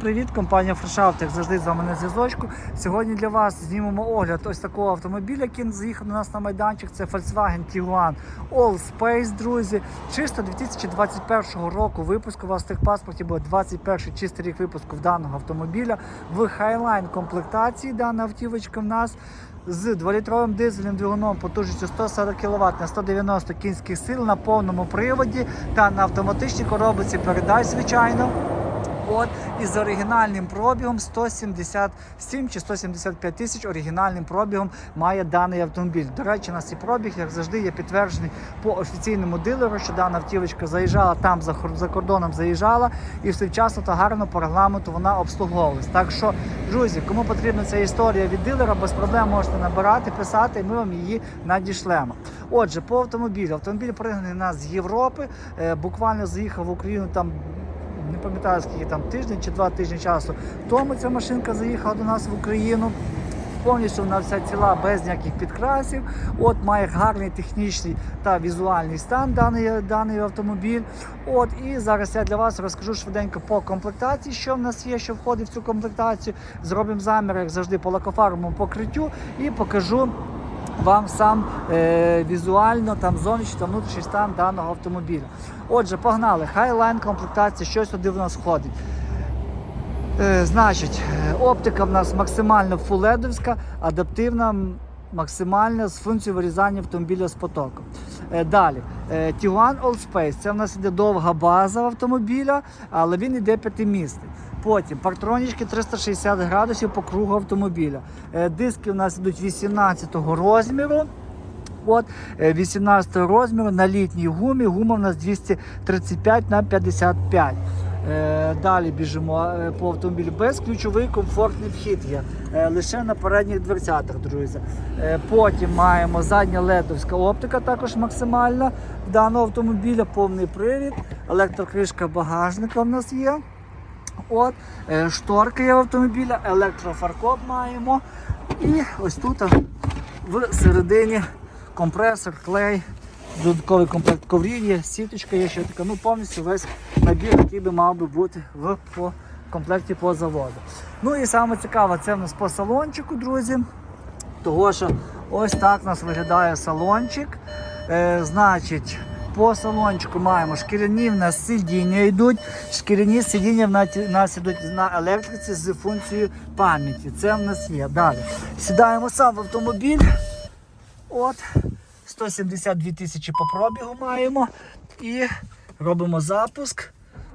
Привіт, компанія Фрешаут, як завжди з вами на зв'язочку. Сьогодні для вас знімемо огляд ось такого автомобіля, який заїхав до нас на майданчик. Це Volkswagen Tiguan All Space, друзі. Чисто 2021 року випуску. У вас в техпаспорті буде 21 чистий рік випуску даного автомобіля. В Highline комплектації дана автівочка в нас. З 2-літровим дизельним двигуном потужністю 140 кВт на 190 кінських сил на повному приводі та на автоматичній коробці передач, звичайно. От і з оригінальним пробігом 177 чи 175 тисяч оригінальним пробігом має даний автомобіль. До речі, у нас цей пробіг, як завжди, є підтверджений по офіційному дилеру, що дана автівочка заїжджала там за, за кордоном заїжджала і все вчасно та гарно по регламенту вона обслуговувалась. Так що, друзі, кому потрібна ця історія від дилера, без проблем можете набирати, писати, і ми вам її надішлемо. Отже, по автомобілю. Автомобіль пригнаний нас з Європи. Е, буквально заїхав в Україну там пам'ятаю скільки там тиждень чи два тижні часу. Тому ця машинка заїхала до нас в Україну. Повністю вона вся ціла без ніяких підкрасів. От має гарний технічний та візуальний стан даний, даний автомобіль. От і зараз я для вас розкажу швиденько по комплектації, що в нас є, що входить в цю комплектацію. Зробимо замір, як завжди, по лакофарбовому покриттю і покажу вам сам е, візуально там зовнішній та внутрішній стан даного автомобіля. Отже, погнали. Highline комплектація, що сюди в нас входить. Е, значить, е, оптика в нас максимально фуледовська, адаптивна, максимальна з функцією вирізання автомобіля з потоком. Е, далі, е, Tiguan All Space. Це в нас іде довга база автомобіля, але він іде п'ятимісний. Потім партронічки 360 градусів по кругу автомобіля. Е, Диски в нас йдуть 18 розміру. От е, 18 розміру на літній гумі. Гума в нас 235 на 55. Е, Далі біжимо е, по автомобілю. Безключовий комфортний вхід є. е, Лише на передніх дверцятах, друзі. Е, Потім маємо задня ледовська оптика, також максимальна даного автомобіля, повний привід, електрокришка багажника в нас є. От, е, шторки є в автомобіля, електрофаркоп маємо. І ось тут в середині компресор, клей, додатковий комплект коврів сіточка є ще така. Ну повністю весь набір, який би мав би бути в по комплекті по заводу. Ну і саме цікаве, це в нас по салончику, друзі. Того що ось так у нас виглядає салончик. Е, значить, по салончику маємо шкіряні в нас сидіння йдуть. Шкіряні сидіння в нас- йдуть на електриці з функцією пам'яті. Це в нас є. Далі. Сідаємо сам в автомобіль. От. 172 тисячі по пробігу маємо. І робимо запуск.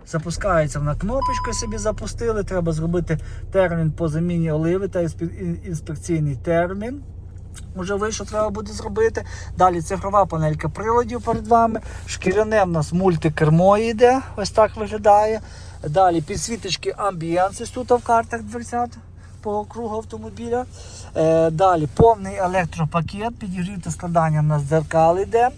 Запускається вона кнопочкою собі запустили. Треба зробити термін по заміні оливи та інспекційний термін. Уже вийшов, треба буде зробити. Далі цифрова панелька приладів перед вами. Шкіряне в нас мультикермо йде. Ось так виглядає. Далі підсвіточки амбієнс тут в картах дверцят по кругу автомобіля. Е, далі повний електропакет, підігрів та складання в нас дзеркал йде.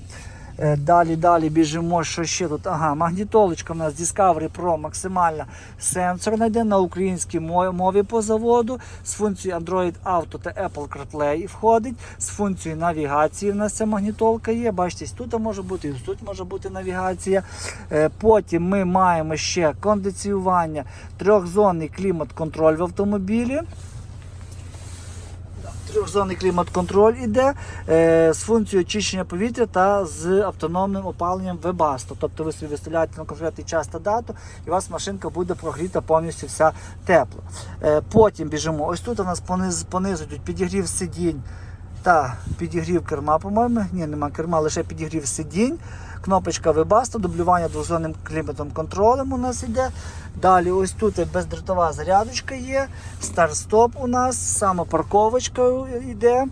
Е, Далі, далі біжимо, що ще тут. Ага, магнітолочка у нас Discovery Pro максимальна сенсорна йде на українській мові, мові по заводу. З функцією Android Auto та Apple CarPlay входить. З функцією навігації в нас ця магнітолка є. Бачите, тут може бути, і тут може бути навігація. Е, Потім ми маємо ще кондиціювання, трьохзонний клімат-контроль в автомобілі. Трьохзонний клімат-контроль іде е, з функцією очищення повітря та з автономним опаленням Webasto. Тобто ви собі виставляєте на конкретний час та дату, і у вас машинка буде прогріта повністю вся тепла. Е, потім біжимо. Ось тут у нас пониз, понизу підігрів сидінь та підігрів керма, по-моєму. Ні, нема керма, лише підігрів сидінь. Кнопочка Webasto, дублювання двозонним кліматом контролем у нас йде. Далі ось тут бездротова зарядочка є, старт-стоп у нас, самопарковочка йде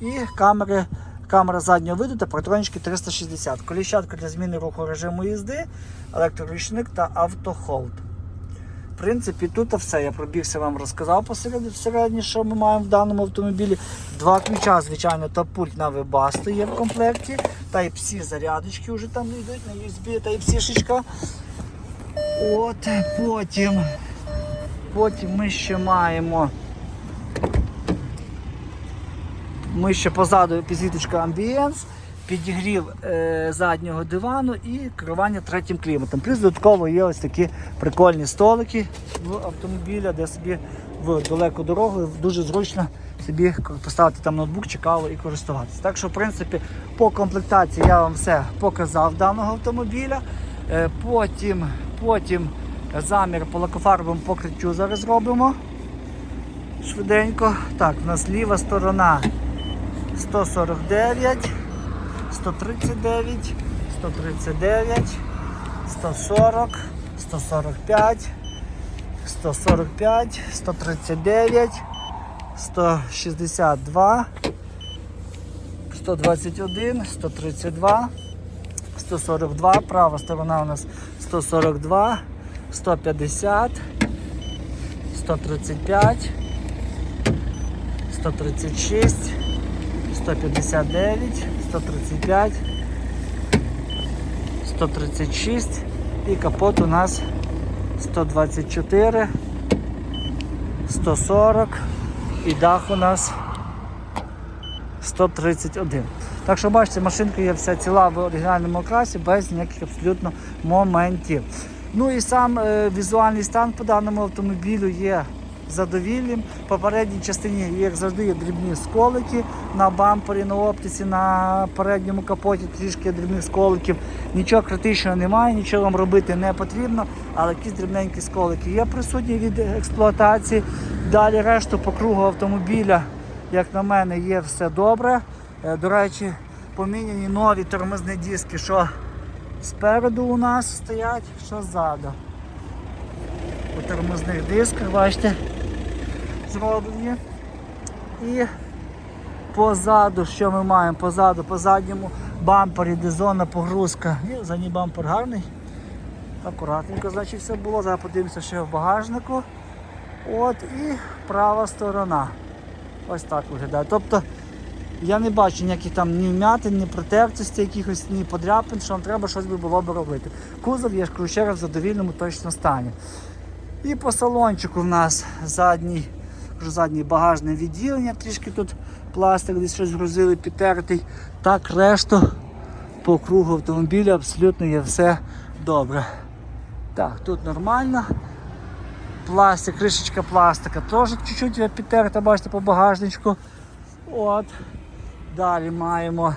і камери, камера заднього виду та партронички 360. Коліщатка для зміни руху режиму їзди, електроручник та автохолд. Принципі, тут все. Я пробігся вам розказав посередині, що ми маємо в даному автомобілі. Два ключа, звичайно, та пульт на Webasto є в комплекті. Type-C зарядочки вже там йдуть на USB Type-C шечка. От потім. Потім ми ще маємо. Ми ще позаду підсвіточка Ambience, підігрів е, заднього дивану і керування третім кліматом. Плюс додатково є ось такі прикольні столики в автомобіля, де собі в далеку дорогу дуже зручно собі поставити там ноутбук чи каву і користуватися. Так що, в принципі, по комплектації я вам все показав даного автомобіля. Е, Потім, потім замір по лакофарбовому покриттю зараз зробимо. Швиденько. Так, у нас ліва сторона 149, 139, 139, 140, 145, 145, 139, 162, 121, 132, 142, права сторона у нас 142, 150, 135, 136, 159, 135, 136 і капот у нас 124, 140 і дах у нас 131. Так що бачите, машинка є вся ціла в оригінальному окрасі, без ніяких абсолютно моментів. Ну і сам е, візуальний стан по даному автомобілю є задовільним. В попередній частині, як завжди, є дрібні сколики на бампері, на оптиці, на передньому капоті трішки дрібних сколиків. Нічого критичного немає, нічого вам робити не потрібно, але якісь дрібненькі сколики є присутні від експлуатації. Далі решту по кругу автомобіля, як на мене, є все добре. Е, До речі, поміняні нові тормозні диски, що спереду у нас стоять, що ззаду. По тормозних дисках, бачите, зроблені. І позаду, що ми маємо? Позаду, по задньому бампері, де зона погрузка. І задній бампер гарний. Акуратненько, значить, все було. Зараз подивимося ще в багажнику. От і права сторона. Ось так виглядає. Тобто я не бачу ніяких там ні вмятин, ні протертості, якихось, ні подряпин, що вам треба щось би було б робити. Кузов, я ж кажу ще раз в задовільному точно стані. І по салончику в нас задній, кажу, заднє багажне відділення, трішки тут пластик, десь щось грузили, підтертий. Так, решту по кругу автомобіля абсолютно є все добре. Так, тут нормально. Пластик, кришечка пластика теж чуть-чуть підтерта, бачите, по багажничку. От. Далі маємо.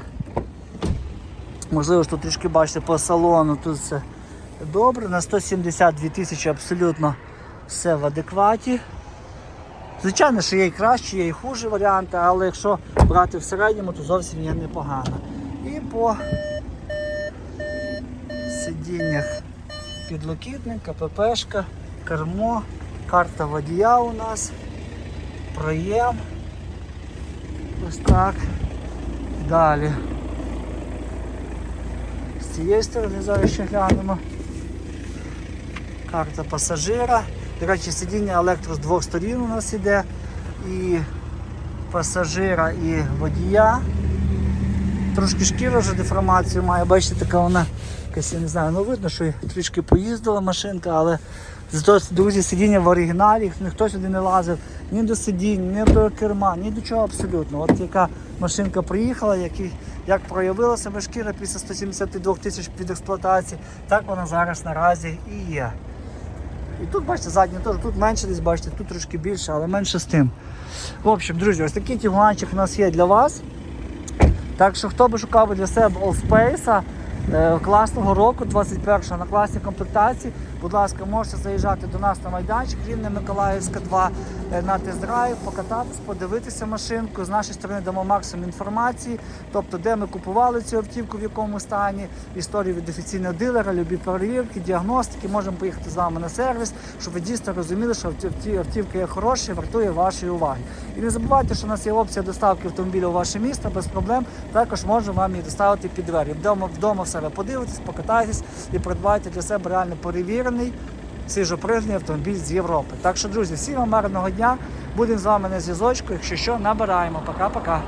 Можливо, що тут трішки бачите по салону, тут все добре. На 172 тисячі абсолютно все в адекваті. Звичайно, що є і кращі, є і хужі варіанти, але якщо брати в середньому, то зовсім є непогано. І по сидіннях підлокітник, КППшка, кермо, карта водія у нас, проєм. Ось так. Далі. З цієї сторони зараз ще глянемо. Карта пасажира. До речі, сидіння електро з двох сторін у нас іде. І пасажира, і водія. Трошки шкіра вже деформацію має, бачите, така вона якась, я не знаю, ну видно, що трішки поїздила машинка, але зато, друзі, сидіння в оригіналі, ніхто сюди не лазив ні до сидінь, ні до керма, ні до чого абсолютно. От яка машинка приїхала, як, як проявила себе шкіра після 172 тисяч під експлуатації, так вона зараз наразі і є. І тут, бачите, заднє теж, тут менше десь, бачите, тут трошки більше, але менше з тим. В общем, друзі, ось такий тігуанчик у нас є для вас. Так що хто би шукав для себе Allspace класного року, 21-го на класній комплектації, будь ласка, можете заїжджати до нас на майданчик, Рівне Миколаївська 2 е, на тест-драйв, покататись, подивитися машинку. З нашої сторони дамо максимум інформації, тобто де ми купували цю автівку, в якому стані, історію від офіційного дилера, любі перевірки, діагностики. Можемо поїхати з вами на сервіс, щоб ви дійсно розуміли, що авті- автівка є хороша і вартує вашої уваги. І не забувайте, що у нас є опція доставки автомобіля у ваше місто без проблем. Також можемо вам її доставити під двері. Вдома, вдома в себе подивитесь, покатайтесь і придбайте для себе реально перевірений, свіжопригний автомобіль з Європи. Так що, друзі, всім вам гарного дня. Будемо з вами на зв'язочку. Якщо що, набираємо. Пока-пока.